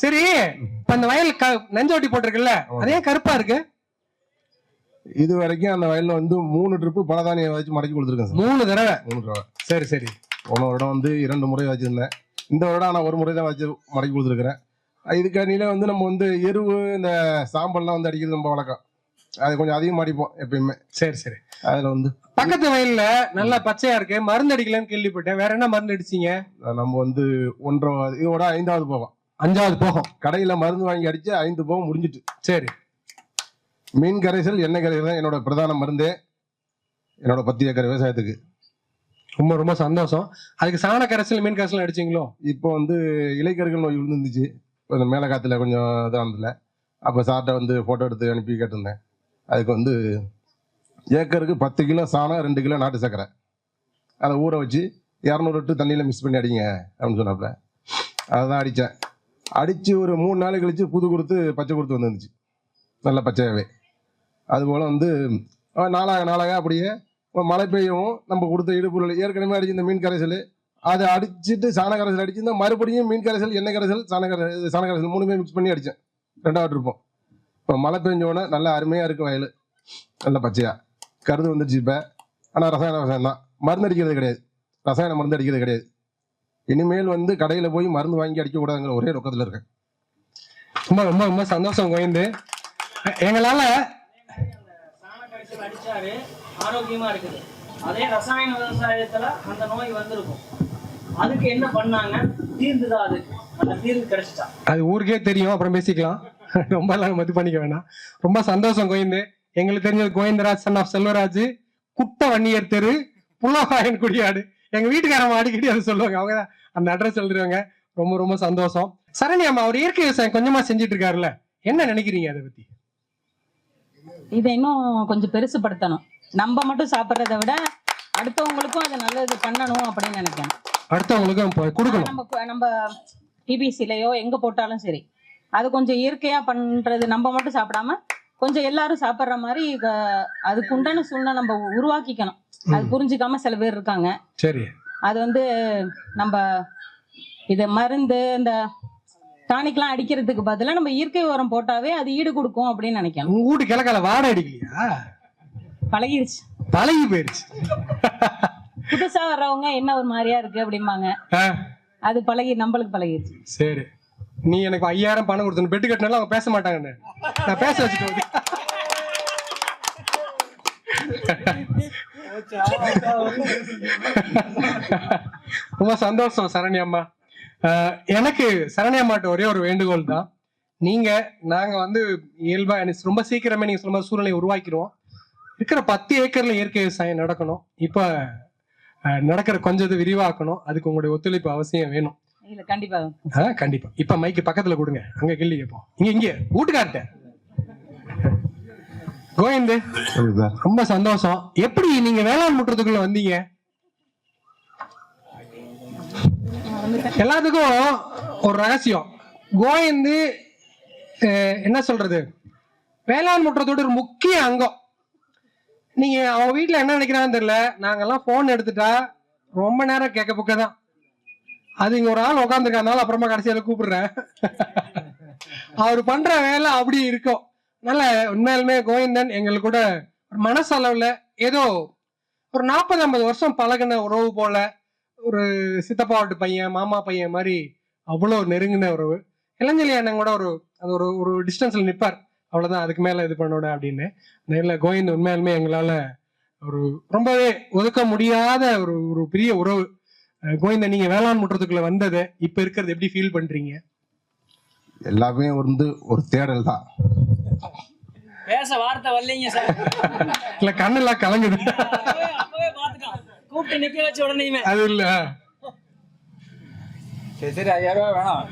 சரி இப்ப அந்த வயல் நஞ்சோட்டி போட்டிருக்குல்ல அதே கருப்பா இருக்கு? இது வரைக்கும் அந்த வயல்ல வந்து மூணு ட்ரிப்பு பலதானியம் வச்சு மடக்கி கொடுத்துருக்கேன் சார். மூணு தடவை? மூணு தடவை. சரி சரி. போன வருடம் வந்து இரண்டு முறை வச்சிருந்தேன். இந்த வருடம் நான் ஒரு முறை தான் வச்சு மடக்கி கொடுத்துருக்குறேன். இதுக்கடியில வந்து நம்ம வந்து எருவு இந்த சாம்பல்லாம் வந்து அடிக்கிறது ரொம்ப வழக்கம். அது கொஞ்சம் அதிகமாக அடிப்போம் எப்பயுமே. சரி சரி. அதில் வந்து பக்கத்து வயல்ல நல்லா பச்சையா இருக்கு. மருந்து அடிக்கலன்னு கேள்விப்பட்டேன். வேற என்ன மருந்து அடிச்சீங்க? நம்ம வந்து ஒன்றரை இதோட ஐந்தாவது போகம் அஞ்சாவது போகும். கடையில் மருந்து வாங்கி அடிச்சு ஐந்து போகம் முடிஞ்சிட்டு. சரி. மீன் கரைசல் எண்ணெய் கரைசல் தான் என்னோட பிரதான மருந்தே. என்னோட பத்து ஏக்கர் விவசாயத்துக்கு. ரொம்ப ரொம்ப சந்தோஷம். அதுக்கு சாண கரைசல் மீன் கரைசல் அடிச்சீங்களோ? இப்போ வந்து இலைக்கருகள் நோய் விழுந்துருந்துச்சு. இந்த மேலே காத்துல கொஞ்சம் இதாக இருந்ததில்ல அப்போ சார்ட்ட வந்து ஃபோட்டோ எடுத்து அனுப்பி கேட்டிருந்தேன். அதுக்கு வந்து ஏக்கருக்கு பத்து கிலோ சாணம் ரெண்டு கிலோ நாட்டு சர்க்கரை. அதை ஊற வச்சு இரநூறு லிட்டர் தண்ணியில் மிக்ஸ் பண்ணி அடிங்க அப்படின்னு சொன்னாப்புல. அதை தான் அடித்தேன் அடித்து ஒரு மூணு நாள் கழித்து புது கொடுத்து பச்சை கொடுத்து வந்துருந்துச்சு. நல்ல பச்சையாகவே அதுபோல் வந்து நாளாக நாளாக அப்படியே மழை பெய்யவும் நம்ம கொடுத்த இடுப்புகள் ஏற்கனவே அடிச்சிருந்த மீன் கரைசல். அதை அடிச்சுட்டு சாண கரைசல் அடிச்சிருந்தா மறுபடியும் மீன் கரைசல் எண்ணெய் கரைசல் சாண கரைசல் சாண கரைசல் மூணுமே மிக்ஸ் பண்ணி அடித்தேன் ரெண்டாவது இருப்போம் இப்போ மழை பெஞ்சோடனே நல்லா அருமையாக இருக்குது வயல். நல்ல பச்சையாக கருது வந்துருச்சு இப்போ. ஆனால் ரசாயன விவசாயம் தான். மருந்து அடிக்கிறது கிடையாது. ரசாயன மருந்து அடிக்கிறது கிடையாது. இனிமேல் வந்து கடையில் போய் மருந்து வாங்கி அடிக்கக்கூடாதுங்கிற ஒரே நோக்கத்தில் இருக்கேன். ரொம்ப ரொம்ப ரொம்ப சந்தோஷம் கோயந்து எங்களால சாண கரைசல் அடிச்சாரு. ஆரோக்கியமா இருக்குது. அதே ரசாயன விவசாயத்துல அந்த நோய் வந்திருக்கும். அதுக்கு என்ன பண்ணாங்க? தீர்ந்துதா அதுக்கு அந்த தீர்வு கிடைச்சிட்டா. அது ஊருக்கே தெரியும் அப்புறம் பேசிக்கலாம். ரொம்ப எல்லாம் மதி பண்ணிக்க வேணாம். ரொம்ப சந்தோஷம் கோயந்து எங்களுக்கு தெரிஞ்சது கோவிந்தராஜ் சன் ஆஃப் செல்வராஜ் குட்ட வன்னியர் தெரு புள்ளவாயன் குடியாடு. எங்க வீட்டுக்காரம்மா அடிக்கடி அதை சொல்லுவாங்க. அவங்க அந்த அட்ரஸ் எழுதுறவங்க ரொம்ப ரொம்ப சந்தோஷம். சரணி அம்மா அவர் இயற்கை விவசாயம் கொஞ்சமா செஞ்சுட்டு இருக்காருல்ல என்ன நினைக்கிறீங்க அதை பத்தி? இதை இன்னும் கொஞ்சம் பெருசுபடுத்தணும். நம்ம மட்டும் சாப்பிட்றத விட அடுத்தவங்களுக்கும் அதை நல்லது பண்ணணும் அப்படின்னு நினைக்கிறேன் அடுத்தவங்களுக்கும் கொடுக்கணும். நம்ம நம்ம டிபிசிலையோ எங்க போட்டாலும் சரி அது கொஞ்சம் இயற்கையா பண்றது நம்ம மட்டும் சாப்பிடாம கொஞ்சம் எல்லாரும் சாப்பிட்ற மாதிரி அதுக்கு உண்டான சூழ்நிலை நம்ம உருவாக்கிக்கணும். அது புரிஞ்சுக்காம சில பேர் இருக்காங்க. சரி. அது வந்து நம்ம இது மருந்து இந்த டானிக்லாம் அடிக்கிறதுக்கு பதிலா நம்ம இயற்கை உரம் போட்டாவே அது ஈடு கொடுக்கும் அப்படின்னு நினைக்கிறேன் உங்க வீட்டு கிழக்கால வாடை அடிக்கலையா? பழகிடுச்சு பழகி போயிருச்சு. புதுசா வர்றவங்க என்ன ஒரு மாதிரியா இருக்கு அப்படிம்பாங்க. அது பழகி நம்மளுக்கு பழகிடுச்சு சரி. நீ எனக்கு ஐயாயிரம் பணம் கொடுத்தணும் பெட்டு கட்டினாலும் அவங்க பேச மாட்டாங்கன்னு. நான் பேச வந்து ரொம்ப சந்தோஷம் சரண்யா அம்மா எனக்கு சரண்யா அம்மாட்ட ஒரே ஒரு வேண்டுகோள் தான். நீங்க நாங்க வந்து இயல்பா எனக்கு ரொம்ப சீக்கிரமே நீங்க சொல்ல சூழ்நிலை உருவாக்கிடுவோம் இருக்கிற பத்து ஏக்கர்ல இயற்கை விவசாயம் நடக்கணும். இப்ப நடக்கிற கொஞ்சம் விரிவாக்கணும். அதுக்கு உங்களுடைய ஒத்துழைப்பு அவசியம் வேணும். கண்டிப்பா. கண்டிப்பா. இப்ப மைக்கு பக்கத்துல கொடுங்க. அங்க கேள்வி கேட்போம் இங்க இங்க. வீட்டுக்கார்ட்ட. கோவிந்து ரொம்ப சந்தோஷம். எப்படி நீங்க வேளாண் முற்றத்துக்குள்ள வந்தீங்க? எல்லாத்துக்கும் ஒரு ரகசியம். கோவிந்து என்ன சொல்றது? வேளாண் முற்றத்தோட ஒரு முக்கிய அங்கம். நீங்க அவங்க வீட்டுல என்ன நினைக்கிறான்னு தெரியல. நாங்கெல்லாம் போன் எடுத்துட்டா ரொம்ப நேரம் கேட்க பக்க தான். அது இங்க ஒரு ஆள் உட்காந்துருக்கனால அப்புறமா கடைசியில கூப்பிடுறேன். அவர் பண்ற வேலை அப்படி இருக்கும். நல்ல உண்மையாலுமே கோவிந்தன் எங்களுக்கு கூட ஒரு மனசளவில் ஏதோ ஒரு நாற்பது ஐம்பது வருஷம் பழகுன உறவு போல ஒரு சித்தப்பாவட்டு பையன் மாமா பையன் மாதிரி அவ்வளோ நெருங்கின உறவு. இளஞ்சலி அண்ணன் கூட ஒரு அது ஒரு ஒரு டிஸ்டன்ஸில் நிற்பார் அவ்வளோதான் அதுக்கு மேலே இது பண்ணோட அப்படின்னு. நேரில் கோவிந்த் உண்மையாலுமே எங்களால் ஒரு ரொம்பவே ஒதுக்க முடியாத ஒரு ஒரு பெரிய உறவு. கோவிந்தன் நீங்கள் வேளாண் முற்றத்துக்குள்ளே வந்தது இப்போ இருக்கிறது எப்படி ஃபீல் பண்ணுறீங்க எல்லாமே வந்து ஒரு தேடல் தான். பேச வார்த்தை வரலைங்க சார். இல்ல கண்ணெல்லாம் கலங்குது. அப்பவே பாத்துக்கலாம் கூப்பிட்டு நிக்க வச்ச உடனேயுமே. அது இல்ல. சரி சரி ஐயாயிரம் ரூபாய் வேணாம்.